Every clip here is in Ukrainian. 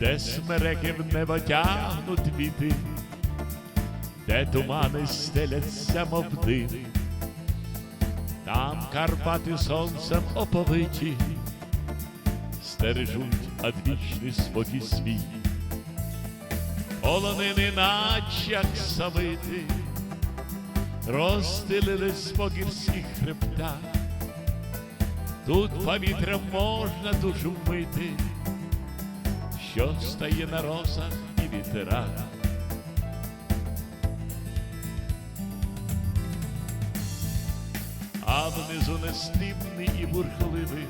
де смереки в небо тягнуть віти, де тумани стеляться, мов дим, там Карпати сонцем оповиті, стережуть одвічний спокій свій. Полонини, наче савити, розстелились по гірських хребтах. Тут повітрям можна душу вмити, що стає на росах і вітерах. А внизу нестримний і бурхливий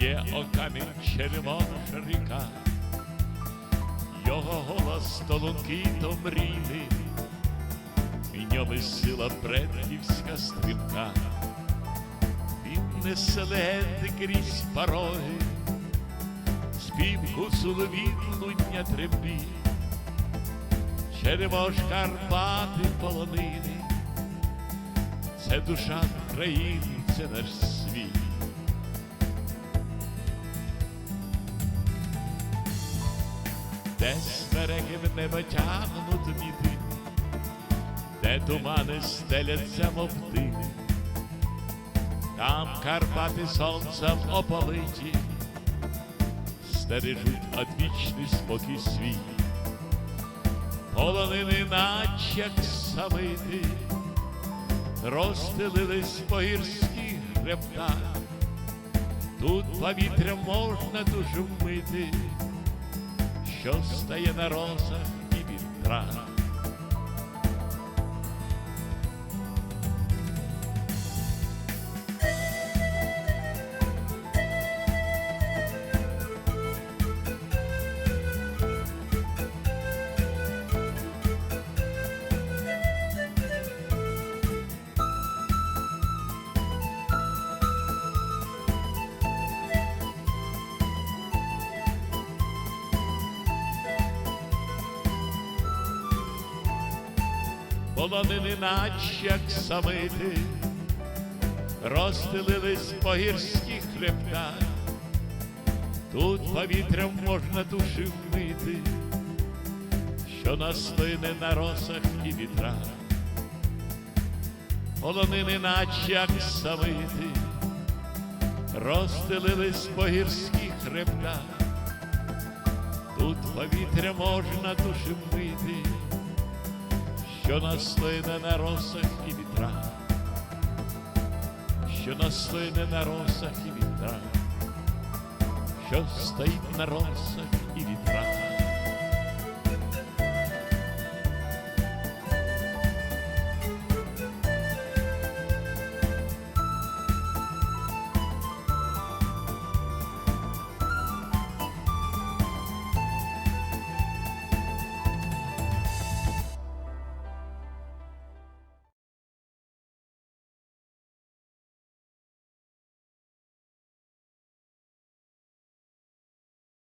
є о камінь червона ріка, його голос то лункий, то мрійний, і ньому сила предківська стрімка. Він несе легенди крізь пороги, спів гусулу відлуння требі, черемо Карпати полонини, це душа країни, це наш світ. Де смереки в небо тягнуть віти, де тумани стеляться, мов там Карпати сонцем ополиті, стережуть одвічний спокій свій. Полонини, наче самити, розстелились по гірських гребнах, Тут повітря можна дуже вмити, що стає на розах і вітрах. Полонини, наче як самити, розстелились по гірських хребтах, тут повітрям можна душі вмити, що настоїне на росах і вітрах, полонини, наче як самити, розстелились по гірських хребтах, тут повітря можна душі вмити що наслине на росах і вітрах, що наслине на росах і вітрах, що стоїть на росах і вітрах.